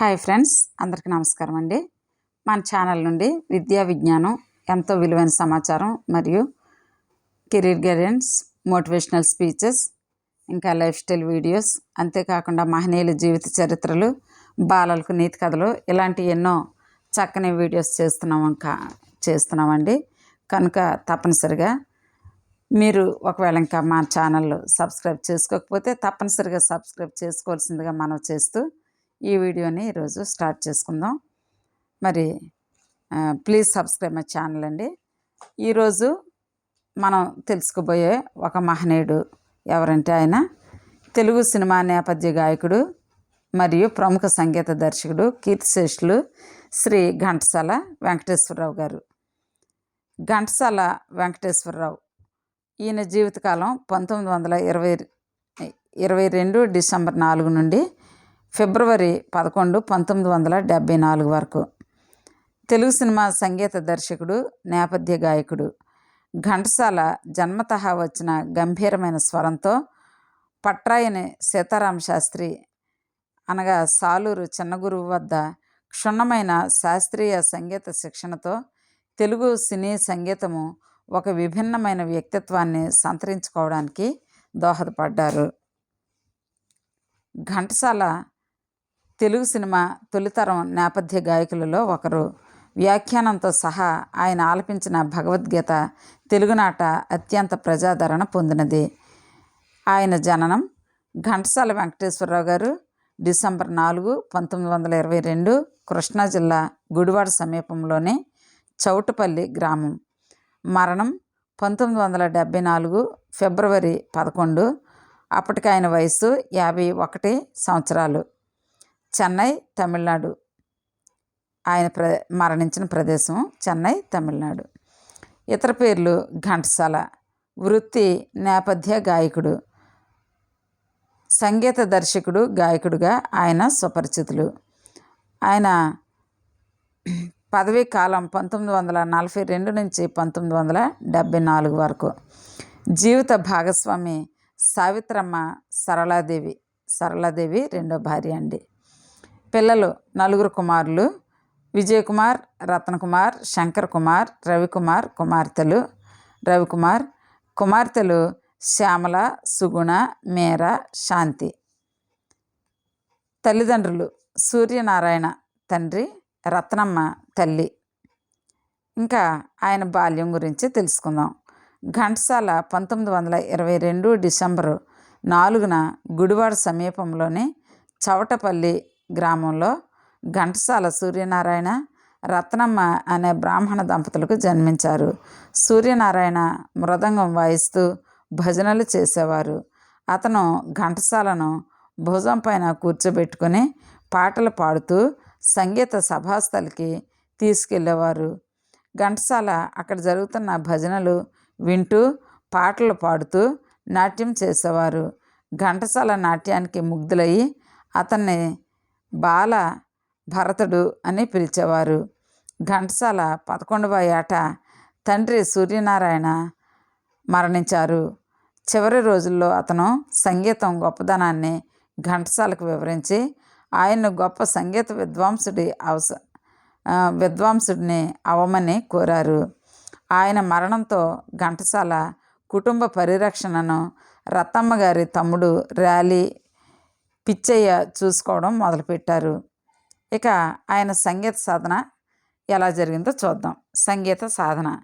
Hi friends అందరికీ నమస్కారం అండి. మన ఛానల్ నుండి విద్యా విజ్ఞానం ఎంతో విలువైన సమాచారం మరియు కెరీర్ గైడెన్స్ మోటివేషనల్ స్పీచెస్ ఇంకా లైఫ్ స్టైల్ వీడియోస్ అంతేకాకుండా మహనీయుల జీవిత చరిత్రలు బాలలకు నీతి కథలు ఇలాంటి ఎన్నో చక్కని వీడియోస్ చేస్తున్నాం కా చేస్తున్నామండి. కనుక తప్పనిసరిగా మీరు ఒకవేళ ఇంకా మా ఛానల్ సబ్స్క్రైబ్ చేసుకోకపోతే తప్పనిసరిగా సబ్స్క్రైబ్ చేసుకోవాల్సిందిగా మనం చేస్తూ ఈ వీడియోని ఈరోజు స్టార్ట్ చేసుకుందాం. మరి ప్లీజ్ సబ్స్క్రైబ్ మై ఛానల్ అండి. ఈరోజు మనం తెలుసుకోబోయే ఒక మహనీయుడు ఎవరంటే ఆయన? తెలుగు సినిమా నేపథ్య గాయకుడు మరియు ప్రముఖ సంగీత దర్శకుడు కీర్తిశేషులు శ్రీ ఘంటసాల వెంకటేశ్వరరావు గారు. ఘంటసాల వెంకటేశ్వరరావు ఈయన జీవితకాలం పంతొమ్మిది వందల ఇరవై ఇరవై రెండు డిసెంబర్ నాలుగు నుండి ఫిబ్రవరి పదకొండు పంతొమ్మిది వందల డెబ్భై నాలుగు వరకు. తెలుగు సినిమా సంగీత దర్శకుడు నేపథ్య గాయకుడు. ఘంటసాల జన్మతః వచ్చిన గంభీరమైన స్వరంతో పట్రాయని సీతారామ శాస్త్రి అనగా సాలూరు చిన్నగురువు వద్ద క్షుణ్ణమైన శాస్త్రీయ సంగీత శిక్షణతో తెలుగు సినీ సంగీతము ఒక విభిన్నమైన వ్యక్తిత్వాన్ని సంతరించుకోవడానికి దోహదపడ్డారు. ఘంటసాల తెలుగు సినిమా తొలితరం నేపథ్య గాయకులలో ఒకరు. వ్యాఖ్యానంతో సహా ఆయన ఆలపించిన భగవద్గీత తెలుగునాట అత్యంత ప్రజాదరణ పొందినది. ఆయన జననం ఘంటసాల వెంకటేశ్వరరావు గారు డిసెంబర్ నాలుగు పంతొమ్మిది వందల ఇరవై రెండు కృష్ణా జిల్లా గుడివాడ సమీపంలోని చౌటపల్లి గ్రామం. మరణం పంతొమ్మిది వందల డెబ్భై నాలుగు ఫిబ్రవరి పదకొండు. అప్పటికి ఆయన వయసు యాభై ఒకటి సంవత్సరాలు. చెన్నై తమిళనాడు. ఆయన ప్ర మరణించిన ప్రదేశం చెన్నై తమిళనాడు. ఇతర పేర్లు ఘంటసాల. వృత్తి నేపథ్య గాయకుడు. సంగీత దర్శకుడు గాయకుడుగా ఆయన సుపరిచితులు ఆయన పదవీ కాలం పంతొమ్మిది వందల నలభై రెండు నుంచి పంతొమ్మిది వందల డెబ్భై నాలుగు వరకు. జీవిత భాగస్వామి సావిత్రమ్మ సరళాదేవి. సరళాదేవి రెండో భార్య అండి. పిల్లలు నలుగురు కుమారులు విజయకుమార్ రత్నకుమార్ శంకర్ కుమార్ రవికుమార్ కుమార్తెలు రవికుమార్ కుమార్తెలు శ్యామల సుగుణ మేర శాంతి. తల్లిదండ్రులు సూర్యనారాయణ తండ్రి రత్నమ్మ తల్లి. ఇంకా ఆయన బాల్యం గురించి తెలుసుకుందాం. ఘంటసాల పంతొమ్మిది వందల ఇరవై రెండు డిసెంబరు నాలుగున గుడివాడ సమీపంలోని చవటపల్లి గ్రామంలో ఘంటసాల సూర్యనారాయణ రత్నమ్మ అనే బ్రాహ్మణ దంపతులకు జన్మించారు. సూర్యనారాయణ మృదంగం వాయిస్తూ భజనలు చేసేవారు. అతను ఘంటసాలను భుజం పైన కూర్చోబెట్టుకుని పాటలు పాడుతూ సంగీత సభాస్థలికి తీసుకెళ్ళేవారు ఘంటసాల అక్కడ జరుగుతున్న భజనలు వింటూ పాటలు పాడుతూ నాట్యం చేసేవారు. ఘంటసాల నాట్యానికి ముగ్ధులయ్యి అతన్ని బాల భరతుడు అని పిలిచేవారు. ఘంటసాల పదకొండవ ఏట తండ్రి సూర్యనారాయణ మరణించారు. చివరి రోజుల్లో అతను సంగీతం గొప్పదనాన్ని ఘంటసాలకు వివరించి ఆయన్ను గొప్ప సంగీత విద్వాంసుడి అవస విద్వాంసుడిని అవమని కోరారు. ఆయన మరణంతో ఘంటసాల కుటుంబ పరిరక్షణను రత్తమ్మ గారి తమ్ముడు ర్యాలీ పిచ్చయ్య చూసుకోవడం మొదలుపెట్టారు. ఇక ఆయన సంగీత సాధన ఎలా జరిగిందో చూద్దాం. సంగీత సాధన.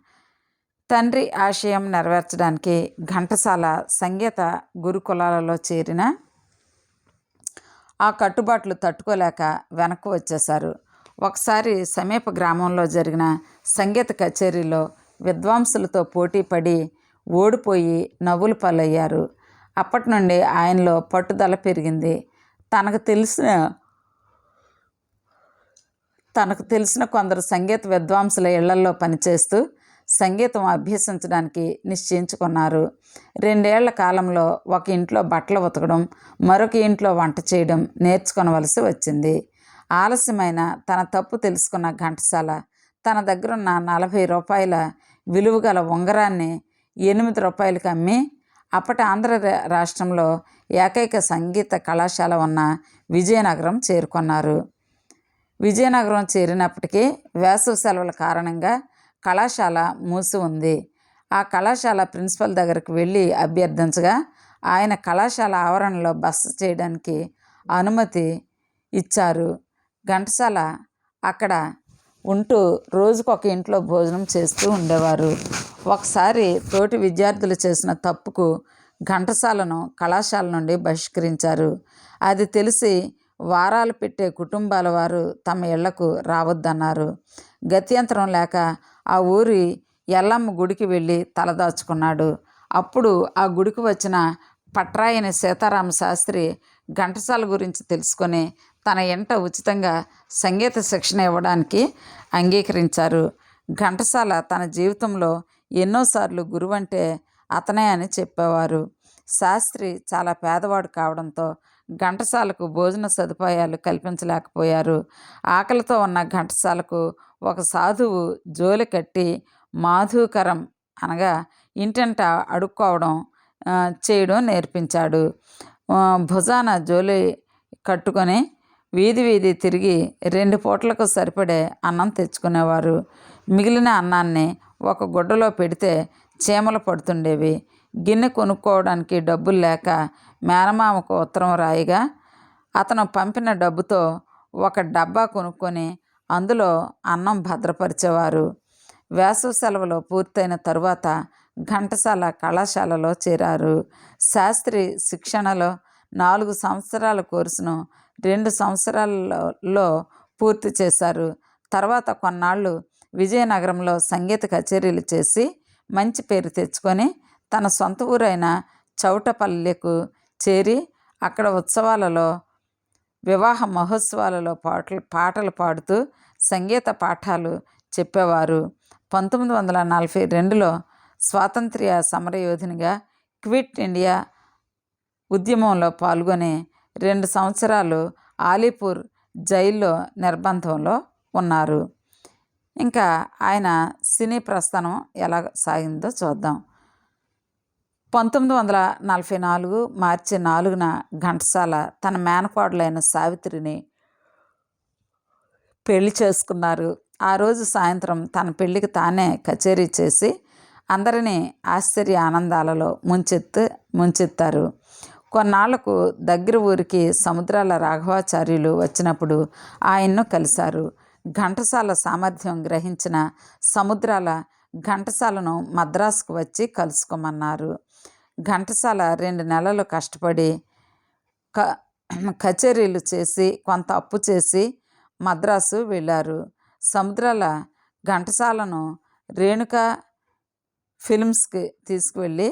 తండ్రి ఆశయం నెరవేర్చడానికి ఘంటసాల సంగీత గురుకులాలలో చేరిన ఆ కట్టుబాట్లు తట్టుకోలేక వెనక్కు వచ్చేశారు. ఒకసారి సమీప గ్రామంలో జరిగిన సంగీత కచేరీలో విద్వాంసులతో పోటీ పడి ఓడిపోయి నవ్వులు పాలయ్యారు. అప్పటి నుండి ఆయనలో పట్టుదల పెరిగింది. తనకు తెలిసిన తనకు తెలిసిన కొందరు సంగీత విద్వాంసుల ఇళ్ళల్లో పనిచేస్తూ సంగీతం అభ్యసించడానికి నిశ్చయించుకున్నారు. రెండేళ్ళ కాలంలో ఒక ఇంట్లో బట్టలు ఉతకడం మరొక ఇంట్లో వంట చేయడం నేర్చుకొనవలసి వచ్చింది. ఆలస్యమైన తన తప్పు తెలుసుకున్న ఘంటసాల తన దగ్గరున్న నలభై రూపాయల విలువగల ఉంగరాన్ని ఎనిమిది రూపాయలకు అమ్మి అప్పటి ఆంధ్ర రాష్ట్రంలో ఏకైక సంగీత కళాశాల ఉన్న విజయనగరం చేరుకున్నారు. విజయనగరం చేరినప్పటికీ వేసవి సెలవుల కారణంగా కళాశాల మూసి ఉంది. ఆ కళాశాల ప్రిన్సిపల్ దగ్గరికి వెళ్ళి అభ్యర్థించగా ఆయన కళాశాల ఆవరణలో బస చేయడానికి అనుమతి ఇచ్చారు. ఘంటసాల అక్కడ ఉంటూ రోజుకొక ఇంట్లో భోజనం చేస్తూ ఉండేవారు. ఒకసారి తోటి విద్యార్థులు చేసిన తప్పుకు ఘంటసాలను కళాశాల నుండి బహిష్కరించారు. అది తెలిసి వారాలు పెట్టే కుటుంబాల వారు తమ ఇళ్ళకు రావద్దన్నారు. గత్యంతరం లేక ఆ ఊరి ఎల్లమ్మ గుడికి వెళ్ళి తలదాచుకున్నాడు అప్పుడు ఆ గుడికి వచ్చిన పట్రాయని సీతారామ శాస్త్రి ఘంటసాల గురించి తెలుసుకొని తన ఇంట ఉచితంగా సంగీత శిక్షణ ఇవ్వడానికి అంగీకరించారు. ఘంటసాల తన జీవితంలో ఎన్నోసార్లు గురువంటే అతనే అని చెప్పేవారు. శాస్త్రి చాలా పేదవాడు కావడంతో ఘంటసాలకు భోజన సదుపాయాలు కల్పించలేకపోయారు. ఆకలితో ఉన్న ఘంటసాలకు ఒక సాధువు జోలి కట్టి మాధుకరం అనగా ఇంటింట అడుక్కోవడం చేయడం నేర్పించాడు. భుజాన జోలి కట్టుకొని వీధి వీధి తిరిగి రెండు పూటలకు సరిపడే అన్నం తెచ్చుకునేవారు. మిగిలిన అన్నాన్ని ఒక గుడ్డలో పెడితే చీమలు పడుతుండేవి. గిన్నె కొనుక్కోవడానికి డబ్బులు లేక మేనమామకు ఉత్తరం రాయిగా అతను పంపిన డబ్బుతో ఒక డబ్బా కొనుక్కొని అందులో అన్నం భద్రపరిచేవారు. వేసవి సెలవులు పూర్తయిన తరువాత ఘంటసాల కళాశాలలో చేరారు. శాస్త్రి శిక్షణలో నాలుగు సంవత్సరాల కోర్సును రెండు సంవత్సరాలలో పూర్తి చేశారు. తర్వాత కొన్నాళ్ళు విజయనగరంలో సంగీత కచేరీలు చేసి మంచి పేరు తెచ్చుకొని తన సొంత ఊరైన చౌటపల్లెకు చేరి అక్కడ ఉత్సవాలలో వివాహ మహోత్సవాలలో పాటలు పాటలు పాడుతూ సంగీత పాఠాలు చెప్పేవారు. పంతొమ్మిది వందల నలభై రెండులో స్వాతంత్ర్య సమరయోధినిగా క్విట్ ఇండియా ఉద్యమంలో పాల్గొని రెండు సంవత్సరాలు ఆలీపూర్ జైల్లో నిర్బంధంలో ఉన్నారు. ఇంకా ఆయన సినీ ప్రస్థానం ఎలా సాగిందో చూద్దాం. పంతొమ్మిది వందల నలభై నాలుగు మార్చి నాలుగున ఘంటసాల తన మేనకోడలైన సావిత్రిని పెళ్ళి చేసుకున్నారు. ఆ రోజు సాయంత్రం తన పెళ్ళికి తానే కచేరీ చేసి అందరినీ ఆశ్చర్య ఆనందాలలో ముంచెత్తు ముంచెత్తారు. కొన్నాళ్ళకు దగ్గర ఊరికి సముద్రాల రాఘవాచార్యులు వచ్చినప్పుడు ఆయన్ను కలిశారు. ఘంటసాల సామర్థ్యం గ్రహించిన సముద్రాల ఘంటసాలను మద్రాసుకు వచ్చి కలుసుకోమన్నారు. ఘంటసాల రెండు నెలలు కష్టపడి క కచేరీలు చేసి కొంత అప్పు చేసి మద్రాసు వెళ్ళారు. సముద్రాల ఘంటసాలను రేణుక ఫిల్మ్స్కి తీసుకువెళ్ళి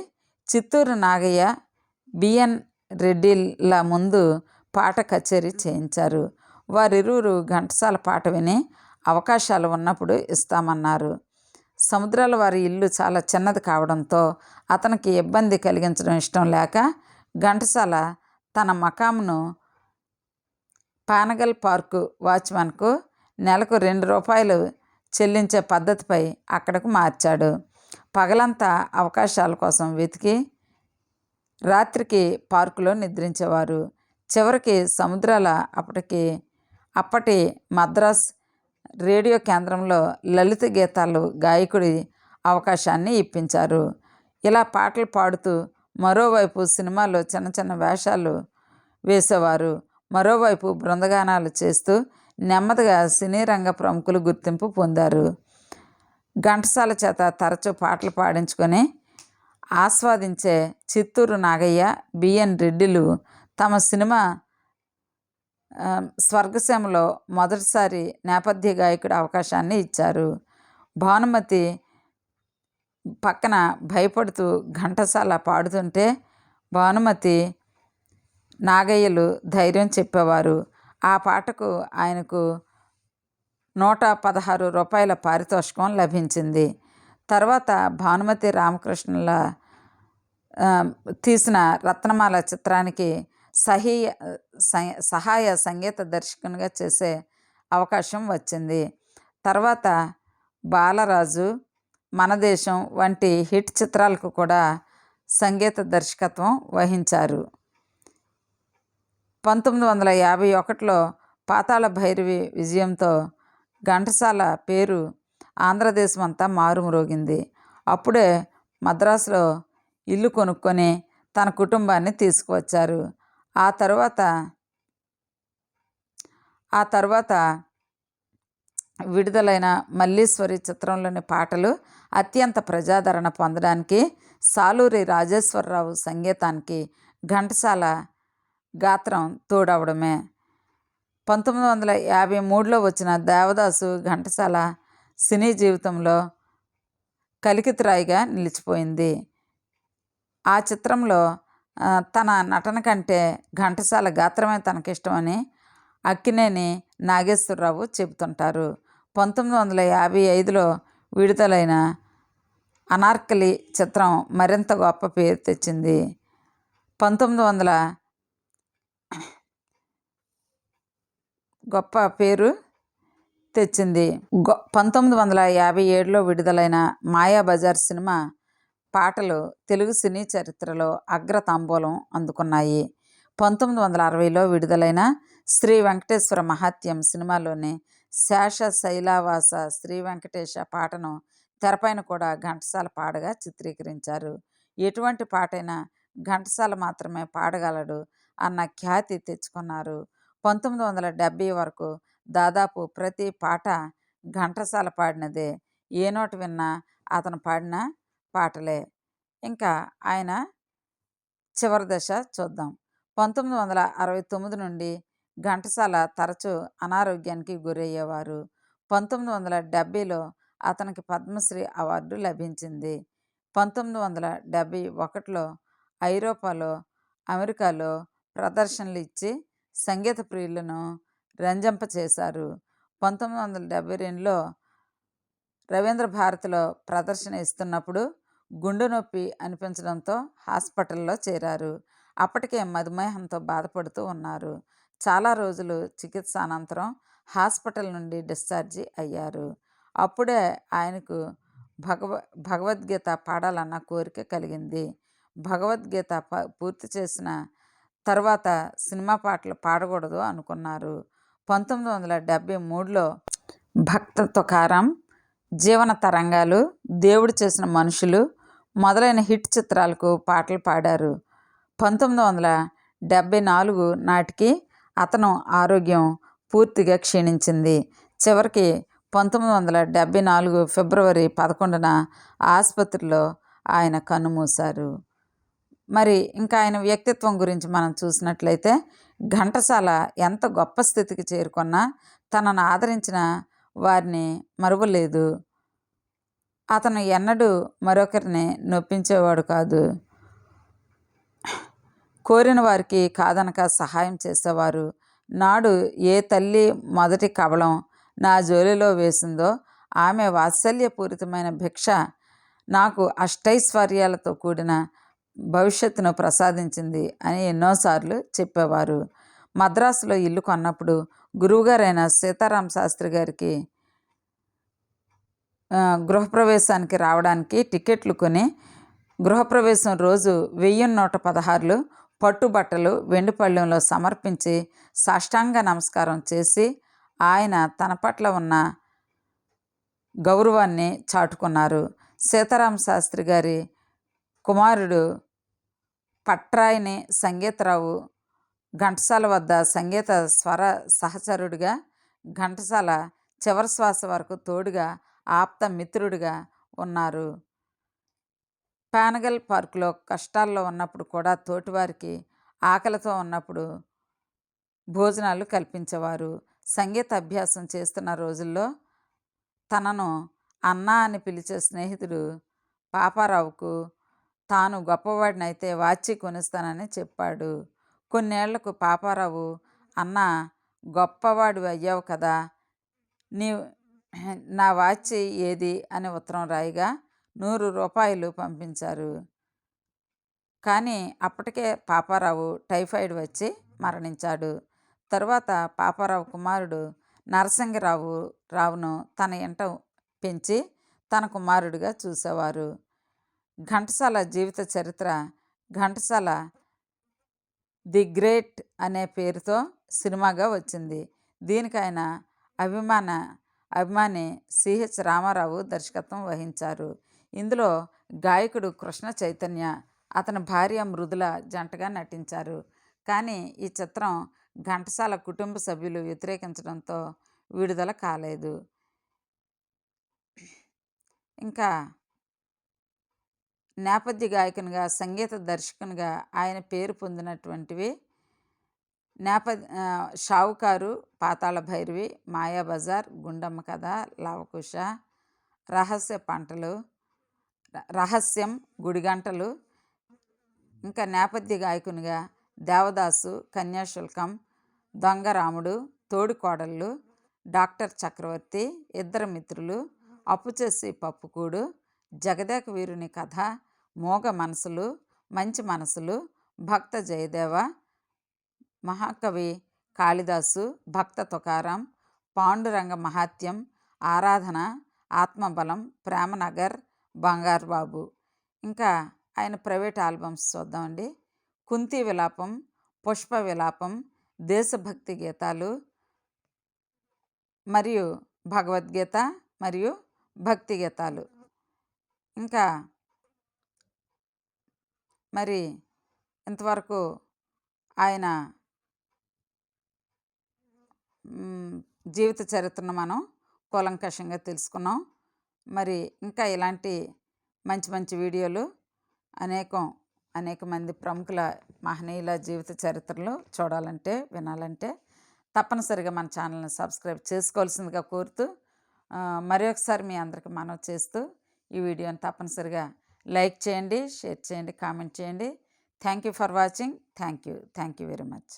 చిత్తూరు నాగయ్య బిఎన్ రెడ్డిల ముందు పాట కచేరీ చేయించారు. వారిరువురు ఘంటసాల పాట విని అవకాశాలు ఉన్నప్పుడు ఇస్తామన్నారు. సముద్రాల వారి ఇల్లు చాలా చిన్నది కావడంతో అతనికి ఇబ్బంది కలిగించడం ఇష్టం లేక ఘంటసాల తన మకామును పానగల్ పార్కు వాచ్మెన్కు నెలకు రెండు రూపాయలు చెల్లించే పద్ధతిపై అక్కడకు మార్చాడు. పగలంతా అవకాశాల కోసం వెతికి రాత్రికి పార్కులో నిద్రించేవారు. చివరికి సముద్రాల అప్పటికి అప్పటి మద్రాస్ రేడియో కేంద్రంలో లలిత గీతాలు గాయకుడి అవకాశాన్ని ఇప్పించారు. ఇలా పాటలు పాడుతూ మరోవైపు సినిమాలో చిన్న చిన్న వేషాలు వేసేవారు. మరోవైపు బృందగానాలు చేస్తూ నెమ్మదిగా సినీ రంగ ప్రముఖులు గుర్తింపు పొందారు. ఘంటసాల చేత తరచూ పాటలు పాడించుకొని ఆస్వాదించే చిత్తూరు నాగయ్య బిఎన్ రెడ్డిలు తమ సినిమా స్వర్గసీమలో మొదటిసారి నేపథ్య గాయకుడు అవకాశాన్ని ఇచ్చారు. భానుమతి పక్కన భయపడుతూ ఘంటసాల పాడుతుంటే భానుమతి నాగయ్యలు ధైర్యం చెప్పేవారు. ఆ పాటకు ఆయనకు నూట పదహారు రూపాయల పారితోషికం లభించింది. తర్వాత భానుమతి రామకృష్ణుల తీసిన రత్నమాల చిత్రానికి సహీ సహాయ సంగీత దర్శకునిగా చేసే అవకాశం వచ్చింది. తర్వాత బాలరాజు మన దేశం వంటి హిట్ చిత్రాలకు కూడా సంగీత దర్శకత్వం వహించారు. పంతొమ్మిది వందల యాభై ఒకటిలో పాతాళ భైరవి విజయంతో ఘంటసాల పేరు ఆంధ్రదేశం అంతా మారుమ్రోగింది. అప్పుడే మద్రాసులో ఇల్లు కొనుక్కొని తన కుటుంబాన్ని తీసుకువచ్చారు. ఆ తర్వాత ఆ తర్వాత విడుదలైన మల్లీశ్వరి చిత్రంలోని పాటలు అత్యంత ప్రజాదరణ పొందడానికి సాలూరి రాజేశ్వరరావు సంగీతానికి ఘంటసాల గాత్రం తోడవడమే. పంతొమ్మిది వందల యాభై మూడులో వచ్చిన దేవదాసు ఘంటసాల సినీ జీవితంలో కలికితురాయిగా నిలిచిపోయింది. ఆ చిత్రంలో తన నటన కంటే ఘంటసాల గాత్రమే తనకిష్టమని అక్కినేని నాగేశ్వరరావు చెబుతుంటారు. పంతొమ్మిది వందల యాభై ఐదులో విడుదలైన అనార్కలి చిత్రం మరింత గొప్ప పేరు తెచ్చింది. పంతొమ్మిది వందల గొప్ప పేరు తెచ్చింది. గొ పంతొమ్మిది వందల యాభై ఏడులో విడుదలైన మాయాబజార్ సినిమా పాటలు తెలుగు సినీ చరిత్రలో అగ్రతాంబూలం అందుకున్నాయి. పంతొమ్మిది వందల అరవైలో విడుదలైన శ్రీ వెంకటేశ్వర మహాత్యం సినిమాలోని శేష శైలావాస శ్రీ వెంకటేశ పాటను తెరపైన కూడా ఘంటసాల పాడగా చిత్రీకరించారు. ఎటువంటి పాటైనా ఘంటసాల మాత్రమే పాడగలడు అన్న ఖ్యాతి తెచ్చుకున్నారు. పంతొమ్మిది వందల డెబ్భై వరకు దాదాపు ప్రతి పాట ఘంటసాల పాడినదే. ఏ నోటు విన్నా అతను పాడిన పాటలే. ఇంకా ఆయన చివరి దశ చూద్దాం. పంతొమ్మిది వందల అరవై తొమ్మిది నుండి ఘంటసాల తరచూ అనారోగ్యానికి గురయ్యేవారు. పంతొమ్మిది వందల డెబ్భైలో అతనికి పద్మశ్రీ అవార్డు లభించింది. పంతొమ్మిది వందల డెబ్భై ఒకటిలో ఐరోపాలో అమెరికాలో ప్రదర్శనలు ఇచ్చి సంగీత ప్రియులను రంజంపచేశారు పంతొమ్మిది వందల డెబ్భై రెండులో రవీంద్ర భారతిలో ప్రదర్శన ఇస్తున్నప్పుడు గుండె నొప్పి అనిపించడంతో హాస్పిటల్లో చేరారు. అప్పటికే మధుమేహంతో బాధపడుతూ ఉన్నారు. చాలా రోజులు చికిత్స అనంతరం హాస్పిటల్ నుండి డిశ్చార్జి అయ్యారు. అప్పుడే ఆయనకు భగవ భగవద్గీత పాడాలన్న కోరిక కలిగింది. భగవద్గీత ప పూర్తి చేసిన తర్వాత సినిమా పాటలు పాడకూడదు అనుకున్నారు. పంతొమ్మిది వందల డెబ్భై మూడులో భక్త తుకారం జీవన తరంగాలు దేవుడు చేసిన మనుషులు మొదలైన హిట్ చిత్రాలకు పాటలు పాడారు. పంతొమ్మిది వందల డెబ్భై నాలుగు నాటికి అతను ఆరోగ్యం పూర్తిగా క్షీణించింది. చివరికి పంతొమ్మిది వందల డెబ్భై నాలుగు ఫిబ్రవరి పదకొండున ఆసుపత్రిలో ఆయన కన్నుమూశారు. మరి ఇంకా ఆయన వ్యక్తిత్వం గురించి మనం చూసినట్లయితే ఘంటసాల ఎంత గొప్ప స్థితికి చేరుకున్నా తనను ఆదరించిన వారిని మరువలేదు. అతను ఎన్నడూ మరొకరిని నొప్పించేవాడు కాదు. కోరిన వారికి కాదనక సహాయం చేసేవారు. నాడు ఏ తల్లి మొదటి కవలం నా జోలిలో వేసిందో ఆమె వాత్సల్యపూరితమైన భిక్ష నాకు అష్టైశ్వర్యాలతో కూడిన భవిష్యత్తును ప్రసాదించింది అని ఎన్నోసార్లు చెప్పేవారు. మద్రాసులో ఇల్లు కొన్నప్పుడు గురువుగారైన సీతారాం శాస్త్రి గారికి గృహప్రవేశానికి రావడానికి టికెట్లు కొని గృహప్రవేశం రోజు వెయ్యి నూట పదహారులు పట్టుబట్టలు వెండిపళ్ళెంలో సమర్పించి సాష్టాంగ నమస్కారం చేసి ఆయన తన పట్ల ఉన్న గౌరవాన్ని చాటుకున్నారు. సీతారామ శాస్త్రి గారి కుమారుడు పట్రాయిని సంగీతరావు ఘంటసాల వద్ద సంగీత స్వర సహచరుడిగా ఘంటసాల చివరి శ్వాస వరకు తోడుగా ఆప్త మిత్రుడిగా ఉన్నారు. పానగల్ పార్కులో కష్టాల్లో ఉన్నప్పుడు కూడా తోటివారికి ఆకలితో ఉన్నప్పుడు భోజనాలు కల్పించేవారు. సంగీత అభ్యాసం చేస్తున్న రోజుల్లో తనను అన్న అని పిలిచే స్నేహితుడు పాపారావుకు తాను గొప్పవాడినైతే వాచి కొనిస్తానని చెప్పాడు. కొన్నేళ్ళకు పాపారావు అన్న గొప్పవాడు అయ్యావు కదా! నీ నా వాచి ఏది? అని ఉత్తరం రాయిగా నూరు రూపాయలు పంపించారు. కానీ అప్పటికే పాపారావు టైఫాయిడ్ వచ్చి మరణించాడు. తరువాత పాపారావు కుమారుడు నరసింగరావు రావును తన ఇంట పెంచి తన కుమారుడిగా చూసేవారు. ఘంటసాల జీవిత చరిత్ర ఘంటసాల ది గ్రేట్ అనే పేరుతో సినిమాగా వచ్చింది. దీనికి ఆయన అభిమాన అభిమాని సిహెచ్ రామారావు దర్శకత్వం వహించారు. ఇందులో గాయకుడు కృష్ణ చైతన్య అతని భార్య మృదుల జంటగా నటించారు. కానీ ఈ చిత్రం ఘంటసాల కుటుంబ సభ్యులు వ్యతిరేకించడంతో విడుదల కాలేదు. ఇంకా నేపథ్య గాయకునిగా సంగీత దర్శకునిగా ఆయన పేరు పొందినటువంటివి నేప షావుకారు పాతాళ భైరవి మాయాబజార్ గుండమ్మ కథ లవకుశ రహస్య పంటలు రహస్యం గుడిగంటలు ఇంకా నేపథ్య గాయకునిగా దేవదాసు కన్యాశుల్కం దొంగరాముడు తోడికోడళ్ళు డాక్టర్ చక్రవర్తి ఇద్దరు మిత్రులు అప్పు చేసి పప్పుకూడు జగదేక వీరుని కథ మోగ మనసులు మంచి మనసులు భక్త జయదేవ మహాకవి కాళిదాసు భక్త తుకారం పాండురంగ మహాత్యం ఆరాధన ఆత్మబలం ప్రేమనగర్ బంగారు బాబు ఇంకా ఆయన ప్రైవేట్ ఆల్బమ్స్ చూద్దామండి. కుంతి విలాపం పుష్ప విలాపం దేశభక్తి గీతాలు మరియు భగవద్గీత మరియు భక్తి గీతాలు. ఇంకా మరి ఇంతవరకు ఆయన జీవిత చరిత్రను మనం కూలంకషంగా తెలుసుకున్నాం. మరి ఇంకా ఇలాంటి మంచి మంచి వీడియోలు అనేకం అనేక మంది ప్రముఖుల మహనీయుల జీవిత చరిత్రలు చూడాలంటే వినాలంటే తప్పనిసరిగా మన ఛానల్ని సబ్స్క్రైబ్ చేసుకోవాల్సిందిగా కోరుతూ మరి ఒకసారి మీ అందరికి మనవి చేస్తూ ఈ వీడియోని తప్పనిసరిగా లైక్ చేయండి షేర్ చేయండి కామెంట్ చేయండి. Thank you for watching. Thank you. Thank you very much.